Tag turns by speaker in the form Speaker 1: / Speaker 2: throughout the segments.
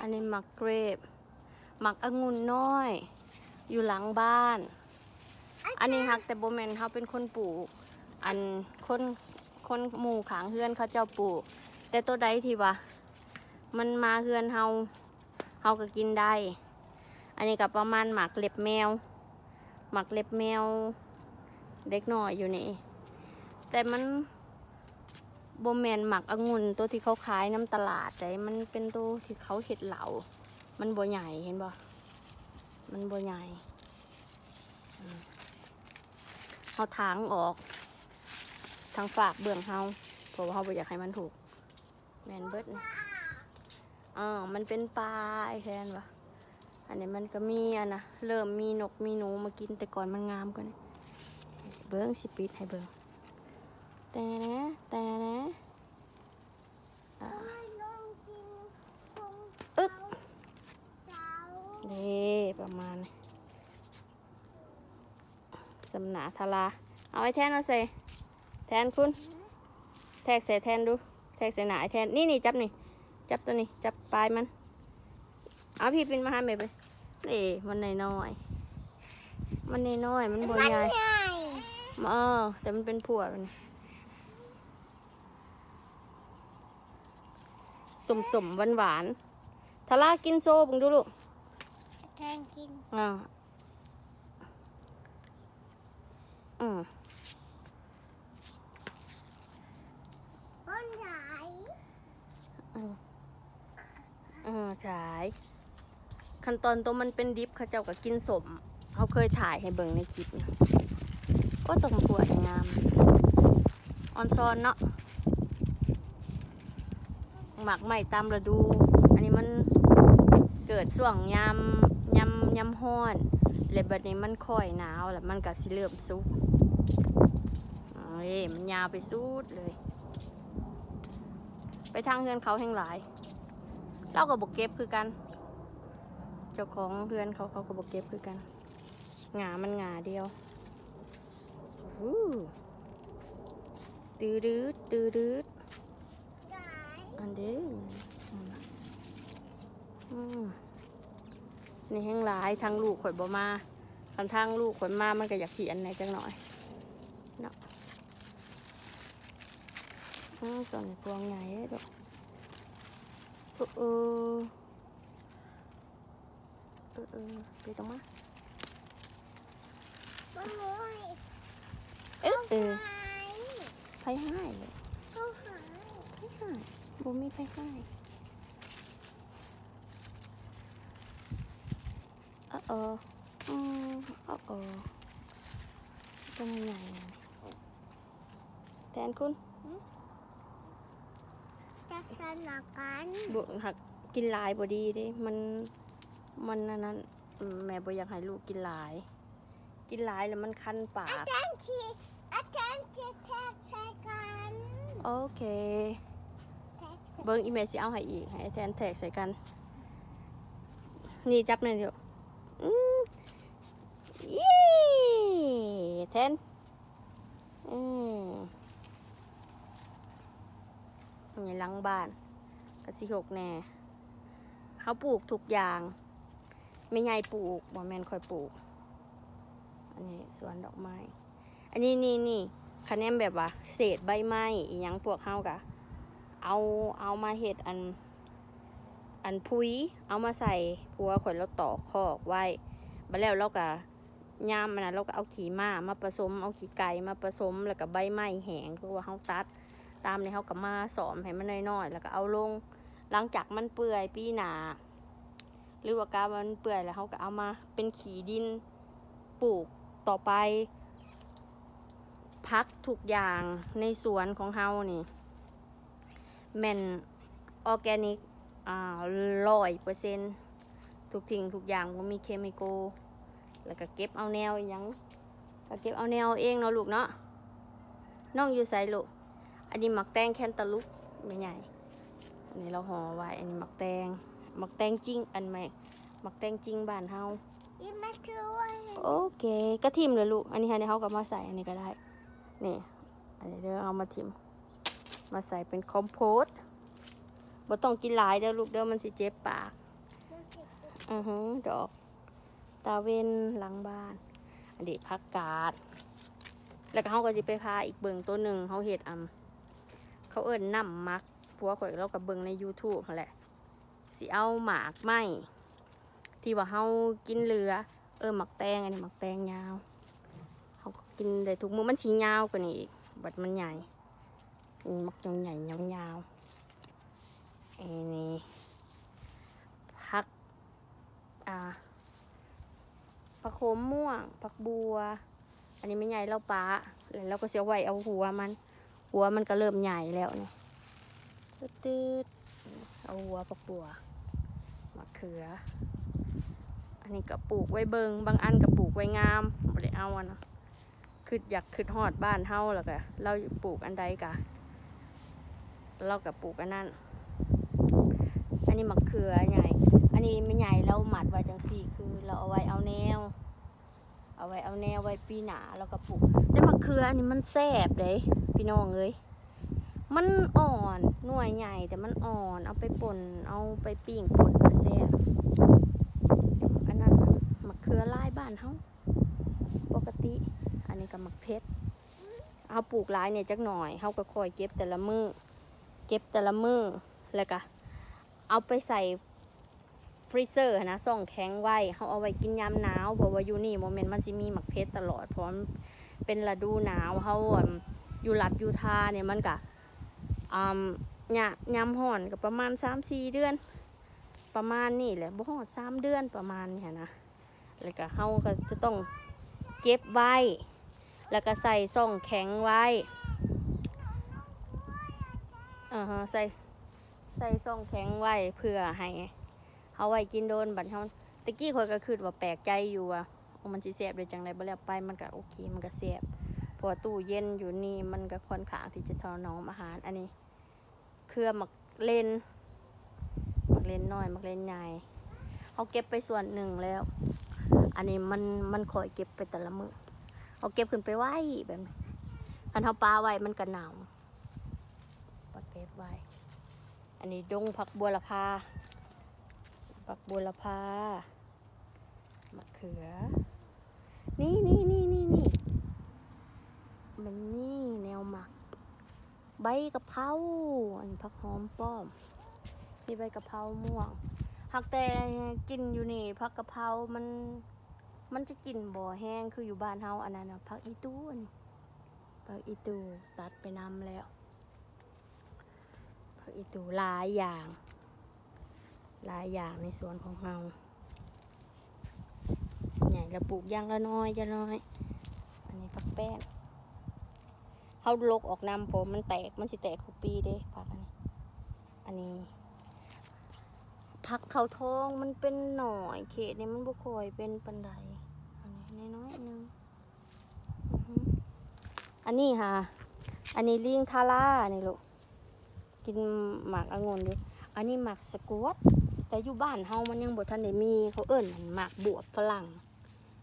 Speaker 1: อันนี้หมักเกรปหมักองุ่นน้อย อยู่หลังบ้าน อันนี้ฮักแต่โบแมนเขาเป็นคนปลูก อันคนคนหมู่ขางเฮือนเขาเจ้าปลูก แต่ตัวใดที่ว่ามันมาเฮือนเฮาเฮาก็กินได้ อันนี้ก็ประมาณหมักเล็บแมว หมักเล็บแมว เด็กหน่อยอยู่นี่ แต่มัน โบแมนหมักองุ่นตัวที่เขาขายน้ำตลาดแต่มันเป็นตัวที่เขาเห็ดเหลามันบัวใหญ่เห็นบ่มันบัวใหญ่เขาทางออกทางฝากเบื้องเฮาเพราะว่าเขาบ่อยากให้มันถูก แมนเบิร์ดนี่อ่ามันเป็นปลาแทนวะอันนี้มันก็มีอะนะ เริ่มมีนกมีหนูมากินแต่ก่อนมันงามกว่านี้เบิ้งสิปิดให้เบิ้ง แต่นะแต่นะอ่าอึ๊บนี่ประมาณนี้สำนาทาราเอาไอ้แทนเอาใส่ แทนคุณ แทกใส่แทนดู แทกใส่หนาไอ้แทน นี่นี่จับนี่ จับตัวนี้ จับปลายมัน เอาพี่เป็นมาหาเมย์ไปนี่มันน้อยๆมันน้อยๆมันบนใหญ่เออแต่มันเป็นผัวมัน สมสมหวานหวานๆทารากินโซ่บุงดูลูก
Speaker 2: แทนกิน
Speaker 1: อ่าอืม
Speaker 2: ต้นไหน
Speaker 1: อืมอืมขายขั้นตอนตัวมันเป็นดิฟเขาเจ้าก็กินสมเขาเคยถ่ายให้เบิ่งในคลิปนี่ก็ตรงปวดงาม ออนซอนเนาะ หมักใหม่ตามฤดู อันนี้มันเกิดช่วงยามยามยามฮ้อนแล้วบัดนี้มันค่อยหนาวแล้วมันก็สิเริ่มสุกเอ้ยมันยาวไปสุดเลย ไปทางเฮือนเขาแห่งหลาย เราก็บบกเก็บคือกัน เจ้าของเฮือนเขาเขาก็บบกเก็บคือกัน หงามันหงาเดียววู้ตือดืดตือดืด
Speaker 2: ไหน
Speaker 1: อันเด้อืม นี่แห้งหลายทางลูกข่อยบ่มาคันทางลูกข่อยมามันก็อยากเขียนในจังหน่อยเนาะอืมตอนนี้กวางใหญ่เลยดอกเออเออเออไปตรงมา
Speaker 2: ต้นไม้
Speaker 1: เอ๊ะเออ
Speaker 2: ไหน
Speaker 1: ไผให้เลย
Speaker 2: ต้ไหน
Speaker 1: ไผให้บ่มีไผให้ เออเอออืมเออเออตัวใหญ่ๆนะแทนคุณ
Speaker 2: จะสนักกัน
Speaker 1: บหักกินหลายบ่ดีเด้มันมันอันนั้นอืมแม่บ่อยากให้ลูกกินหลาย กินหลายแล้วมันคันปา
Speaker 2: อากจารย์ทีอาจารย์จะแทกใช้กัน
Speaker 1: โอเค
Speaker 2: แทกใส่
Speaker 1: เบิ้งอีเมลสิเอาให้อีกให้แทนแท็กใส่กัน นี่จับหน่อยเดียวอืม ยี่แทนอืมนี่หลังบ้านกะสิหกแน่เขาปลูกทุกอย่างไม่ใหญ่ปลูกบ่แมนคอยปลูก อันนี้สวนดอกไม้ อันนี้นี่นี่คะแนนแบบว่า เศษใบไม้อีหยังพวกเฮากะ เอาเอามาเห็ดอัน อันพุยเอามาใส่พัวข่อยแล้วตอกคอกไว้บัดแล้วเราก็ยามมันนะเราก็เอาขี้ม้ามาผสมเอาขี้ไก่มาผสมแล้วก็ใบไม้แห้งเพราะว่าเฮาตัด ตามในเฮาก็มาสอมให้มันน้อยๆแล้วก็เอาลงหลังจากมันเปื่อยปีหนาหรือว่ากามันเปื่อยแล้วเฮาก็เอามาเป็นขี้ดินปลูกต่อไป พักทุกอย่างในสวนของเฮานี่แม่นออร์แกนิก ร้อยเปอร์เซ็นทุกทิ้งทุกอย่างว่ามีเคมีโกแล้วก็เก็บเอาแนวอหยังก็เก็บเอาแนวเองเนาะลูกเนาะน้องอยู่ใส่ลูก อันนี้หมักแตงแคนตาลูปไม่ใหญ่อันนี้เราห่อไว้ อันนี้หมักแตงหมักแตงจริง อันใหม่หมักแตงจริงบ้านเฮา
Speaker 2: ยิ้มมาช่วย
Speaker 1: โอเคกระทิมเลยลูก อันนี้ให้เขาก็มาใส่อันนี้ก็ได้ นี่ อันนี้เดี๋ยวเอามาทิม มาใส่เป็นคอมโพสต์ บ่ต้องกินหลายเด้อลูกเด้อมันสิเจ็บปาก อือฮึดอก ตาเวนหลังบ้าน อันนี้ผักกาด แล้วก็เขาก็สิไปพาอีกเบิงตัวหนึ่งเขาเห็ดอำเขาเอิ้นน้ำมักผัวข่อยเรากับเบิงใน YouTube นั่นแหละสิเอาหมากไหมที่ว่าเขากินเรือ เออหมักแตงอันนี้หมักแตงยาวเขาก็กินได้ทุกมือมันชี้ยาวกว่านี้อีกบัดมันใหญ่ มักจงใหญ่ยาว นนี้ผักอ่าผักโขมม่วงผักบัว อันนี้ไม่ใหญ่แล้วปลาแล้วเราก็เสียไว้เอาหัวมัน หัวมันก็เริ่มใหญ่แล้วเนี่ยตืดเอาหัวผักบัวมะเขือ อันนี้ก็ปลูกไว้เบิงบางอันก็ปลูกไว้งามบ่ได้เอาอะเนาะคืออยากคือฮอดบ้านเฮาแล้วก็เราปลูกอันใดกะ เราก็ปลูกอันนั้น อันนี้มะเขือใหญ่ อันนี้ไม่ใหญ่เราหมัดไว้จังสี่คือเราเอาไว้เอาแนว เอาไว้เอาแนวไว้ปีหนาแล้วก็ปลูก แต่มะเขืออันนี้มันแซบเด้พี่น้องเอ้ยมันอ่อนหน่วยใหญ่แต่มันอ่อนเอาไปป่นเอาไปปิ้งป่นแซ่บอันนั้นมะเขือลายบ้านเฮาปกติ อันนี้ก็มะเพชรเอาปลูกหลายเนี่ยจักหน่อยเฮาก็คอยเก็บแต่ละมือเก็บแต่ละมือแล้วก็ เอาไปใส่ฟรีเซอร์นะส่องแข็งไว้เฮาเอาไว้กินยามหนาวเพราะว่าอยู่นี่โมเมนต์มันสิมีหมะเพชรตลอดเพราะมันเป็นฤดูหนาวเฮาอยู่รัฐยูทาเนี่ยมันก็อ่าเนี่ยยามร้อนก็ประมาณ3-4เดือน ประมาณนี่แหละบ่ฮอดสามเดือนประมาณเนี่ยนะแล้วก็เฮาก็จะต้องเก็บไว้ แล้วก็ใส่ซ่องแข็งไว้อ่าฮะใส่ ใส่ซองแข็งไว้เพื่อให้เฮาไว้กินโดนบัดเฮาตะกี้ข่อยก็คิดว่าแปลกใจอยู่ว่ามันสิแซ่บได้จังไดบ่แล้วไปมันก็โอเค มันก็แซ่บพราะว่าตู้เย็นอยู่นี่มันก็ค่อนข้างที่จะถนอมอาหารอันนี้ เครือหมักเล่นมักเล่นน้อยมักเล่นใหญ่เขาเก็บไปส่วนหนึ่งแล้ว อันนี้มันมันคอยเก็บไปแต่ละมือเขาเก็บขึ้นไปไว้แบบนี้คันเขาปลาไว้มันก็หนาวปลาเก็บไว้ อันนี้ดงผักบัวละพาผักบัวละพามะเขือ นี่นี่นี่นี่นี่มันนี่แนวหมัก ใบกะเพราอันผักหอมป้อมมีใบกะเพราม่วงหักแต่กินอยู่นี่ผักกะเพรา มัน มันจะกินบ่แห้งคืออยู่บ้านเฮาอันนั้นนะผักอีตู้นนี้ผักอีตูตัดไปนำแล้ว อีตูหลายอย่างหลายอย่างในสวนของเฮาใหญ่ละปลูกย่างละน้อยจะน้อย อันนี้ผักแป้งเฮาลกออกนำผมมันแตกมันสิแตกทุปีเด้ผักอันนี้ อันนี้ผักเขาทองมันเป็นหน่อยเขตนี่มันบุคอยเป็นปันไดอันนี้น้อยนึงอันนี้ค่ะ อันนี้ลิงทาร่านี่ลูก กินหมากองุ่นดิอันนี้หมากสกวตแต่อยู่บ้านเฮามันยังบ่ทันได้มี เขาเอิ้นหมากบวบฝรั่ง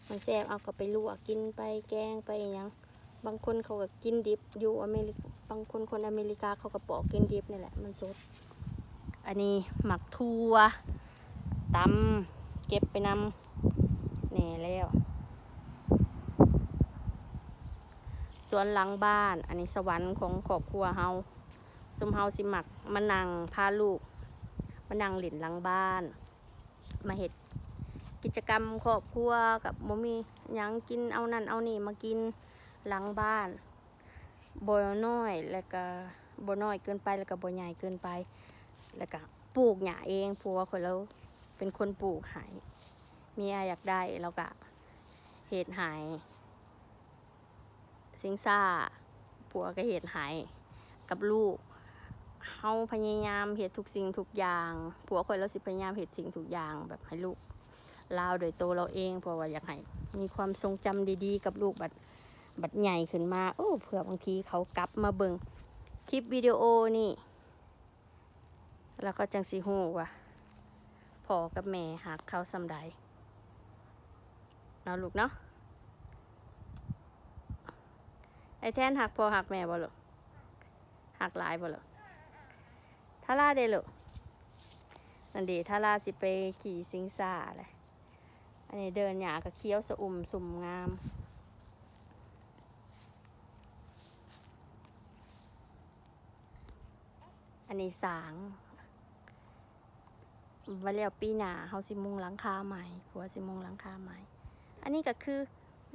Speaker 1: มันแซ่บเอาก็ไปลวกกินไปแกงไปยังบางคนเขาก็กินดิบอยู่อเมริกบางคนคนอเมริกาเขาก็ปอกกินดิบนี่แหละมันสด อันนี้หมักทัวตำเก็บไปนำแน่แล้วสวนหลังบ้าน อันนี้สวรรค์ของครอบครัวเฮา สมเฮาสิหมักมานังพาลูกมานังหลินหลังบ้าน มาเห็ดกิจกรรมครอบครัวกับมมีหยังกินเอานั่นเอานี่มากินหลังบ้านบ่น้อยแล้วก็บ่น้อยเกินไปแล้วก็บ่ใหญ่เกินไป แล้วก็ปลูกหญ้าเองผัวคนเราเป็นคนปลูกหายมีอะไรอยากได้เราก็เห็ดหายสิงซ่าผัวก็เห็ดหายกับลูก เฮาพยายามเห็ดทุกสิ่งทุกอย่าง ผัวคนเราสิพยายามเห็ดสิ่งทุกอย่างแบบให้ลูกลาวโดยตัวเราเองเพราะว่าอยากให้มีความทรงจำดีๆ กับลูกบัดบัดใหญ่ขึ้นมาโอ้เผื่อบางทีเขากลับมาเบิงคลิปวิดีโอนี่ แล้วก็จังสีหูว่าพ่อกับแม่หักเขาสำใดเนาะลูกเนาะไอแทนหักพ่อหักแม่บ่ลูกหักหลายบ่ลูก ทาราเด้ลูกนันดถ้าลาสิไปขี่สิงสาเลยอันนี้เดินหยากับเคี้ยวสะอุ่มสุ่มงามอันนี้สางว่าแล้วปีหนาเฮาสิมุงหลังคาใหม่ผัวสิมุงหลังคาใหม่ อันนี้ก็คือ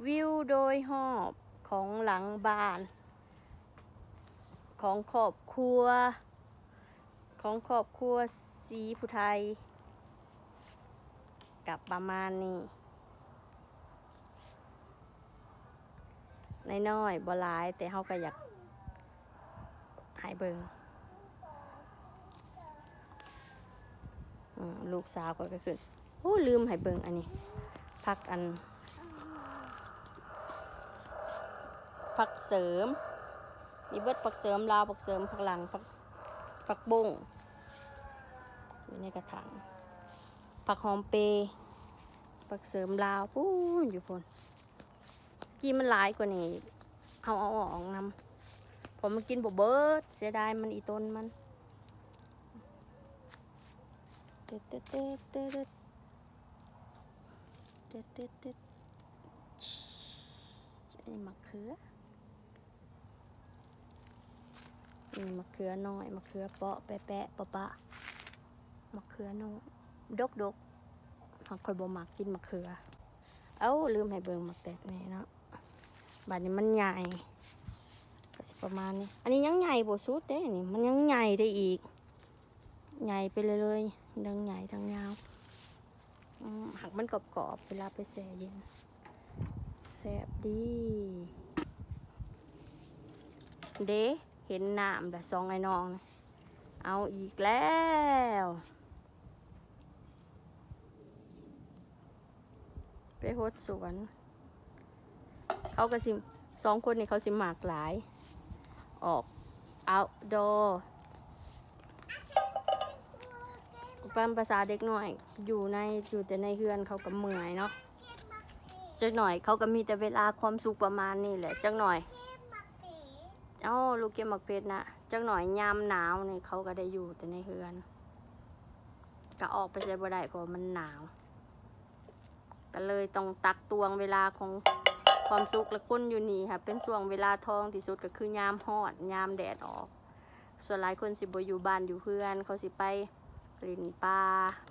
Speaker 1: วิวโดยหอบของหลังบ้าน ของครอบครัว ของครอบครัวสีผู้ไทย กับประมาณนี้น้อยๆบ่หลายแต่เฮาก็อยากหายเบิงอืมลูกสาวก็ก็คือโอ้ลืมหายเบิงอันนี้ พักอันผักเสริม มีเบิดผักเสริมลาวผักเสริมผักหลังผักผักบุ้ง อยู่ในกระถางผักหอมเปผักเสริมลาวปูนอยู่พนกินมันหลายกว่านี้เอาเอาออกนำผมมากินบบเบิร์ดเสียดายมันอีต้นมันเต็ดเต็ดเต็ดเต็ดเต็ดเต็เต็ดนี่มะเขือนี่มะเขือน้อยมะเขือเปาะแปะแปะปะปะ มะเขือน้อยดกดกหากคอยบ่มักกินมะเขือ เอ้าลืมให้เบิ่งมะแตดนี่เนาะบัดนี้มันใหญ่ก็สิประมาณนี้ อันนี้ยังใหญ่บ่สุดเด้นี่มันยังใหญ่ได้อีก ใหญ่ไปเลยเลยๆทั้งใหญ่ทั้งยาวหักมันกรอบๆเวลาไปแช่เย็นแซ่บดี เด้เห็นน้ำแต่ซองไอ้น้องนะเอาอีกแล้ว ไปโฮดสวน เขาก็สิสองคนนี่เขาสิหมากหลาย ออก outdoor เป็นภาษาเด็กหน่อย อยู่ในอยู่แต่ในเฮือนเขาก็เมื่อยเนาะจักหน่อยเขาก็มีแต่เวลาความสุขประมาณนี้แหละจักหน่อยเอ้าลูกเก็บหมักเพชรนะจังหน่อยยามหนาวนี่เขาก็ได้อยู่แต่ในเฮือน ก็ออกไปใช้บ่ได้เพราะมันหนาว ก็เลยต้องตักตวงเวลาของความสุขและคนอยู่นี่ค่ะเป็นช่วงเวลาทองที่สุดก็คือยามฮอดยามแดดออก ส่วนหลายคนสิบอยู่บ้านอยู่เพื่อน เขาสิไปลินปลา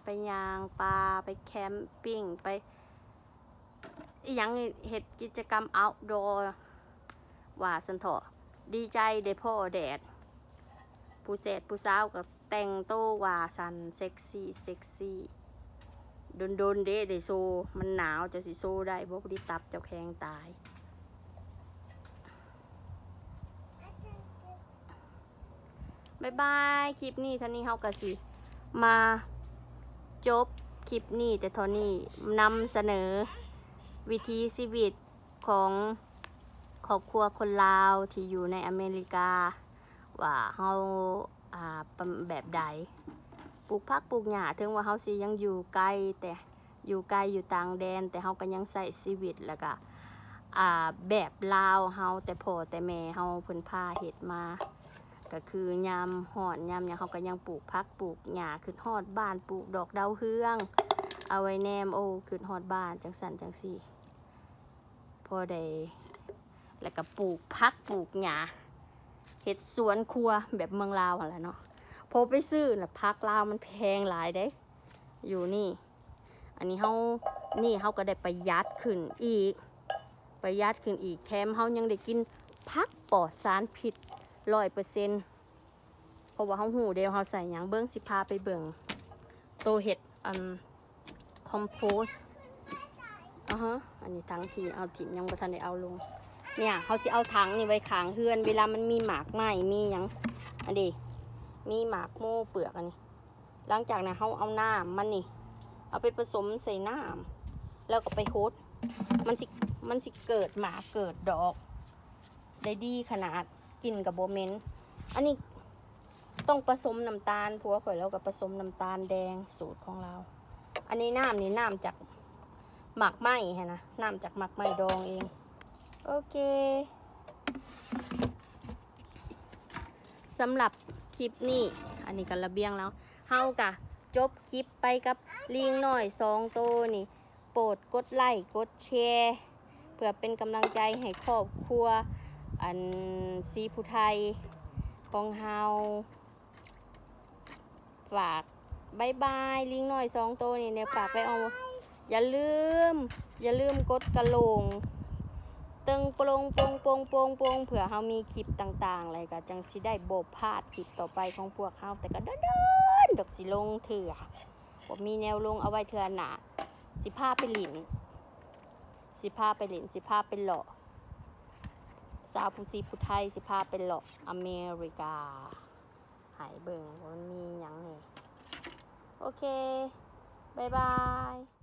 Speaker 1: ไปยางปลาไปแคมปิ้งไปอหยังเฮ็ดกิจกรรม outdoor ว่าสันเถาะดีใจได้พ่อแดด ผู้เศษผู้สาวกับแต่งโตว่าสันเซ็กซี่เซ็กซี่ โดนโดนๆเด้ได้โซ มันหนาวจะสิโซได้เพราะพอดีตับเจ้าแข็งตายบายบาย คลิปนี้ท่านี้เฮากะสิ มาจบคลิปนี้แต่เท่านี้นำเสนอวิธีชีวิตของครอบครัวคนลาวที่อยู่ในอเมริกา ว่าเฮาอ่าแบบใด ลูกพักปลูกหญ้าถึงว่าเฮาสิยังอยู่ไกลแต่อยู่ไกลอยู่ต่างแดน แต่เฮาก็ยังใส่ชีวิตแล้วก็อ่าแบบลาวเฮาแต่พ่อแต่แม่เฮาเพิ่นพาเฮ็ดมา ก็คือยามฮอดยามหยังเฮาก็ยังปลูกพักปลูกหญ้าขึ้นฮอดบ้านปลูกดอกดาวเฮือง เอาไว้แนมโอ้ขึ้นฮอดบ้านจังสันจังซี่พอได้แล้วก็ปลูกพักปลูกหญ้าเห็ดสวนครัวแบบเมืองลาวอะไรเนาะ พอไปซื้อน่ะพักลาวมันแพงหลายเด้ อยู่นี่ อันนี้เฮานี่เฮาก็ได้ประหยัดขึ้นอีก ประหยัดขึ้นอีกแถมเฮายังได้กินพักปลอดสารพิษร้อยเปอร์เซ็นต์เพราะว่าเฮาหูเดียวเฮาใส่หยังเบิ้องสิพาไปเบิ่งโตเห็ดอันคอมโพสอะฮะอันนี้ทั้งที่เอาถิ่มยังบ่ทันได้เอาลงเนี่ยเขาจะเอาถังนี่ไว้ขางเฮือน เวลามันมีหมากไหมมีหยังอันนี้ มีหมากโม่เปลือกอันนี้ หลังจากนั้นเขาเอาน้ำมันนี่ เอาไปผสมใส่น้ำแล้วก็ไปโฮดมันสิมันสิเกิดหมากเกิดดอก ได้ดีขนาดกินกับโบเมนอันนี้ต้องผสมน้ำตาลผัวข่อยแล้วก็ผสมน้ำตาลแดงสูตรของเรา อันนี้น้ำนี่น้ำจากหมากไหมฮะนะน้ำจากหมากไหมดองเอง โอเคสำหรับ ลิปนี้ อันนี้ก็ระเบียงแล้ว เฮากะจบคลิปไปกับลิงหน่อยสองโตวนี่ โปรดกดไลค์กดแชร์เพื่อเป็นกำลังใจให้ครอบครัว อันซีผู้ไทยของเฮาฝากบายบายลิงหน่อยสองโตวนี่เนี่ยฝากไปเอาอย่าลืม อย่าลืมกดกระโหลง ตึงโปรงโปรงโปรงโปรงโปรงเผื่อเฮามีคลิปต่างๆอะไรก็จังสิได้โบพลาดคลิปต่อไปของพวกเฮาแต่ก็เดินๆดอกสิลงเถื่อผมมีแนวลงเอาไว้เถื่อหนาสิพาไปหลินสิพาไปหลินสิพาไปหล่อสาวผู้ซีผู้ไทยสิพาไปหล่ออเมริกาหายเบิ่งมันมีหยังนี่โอเคบายบาย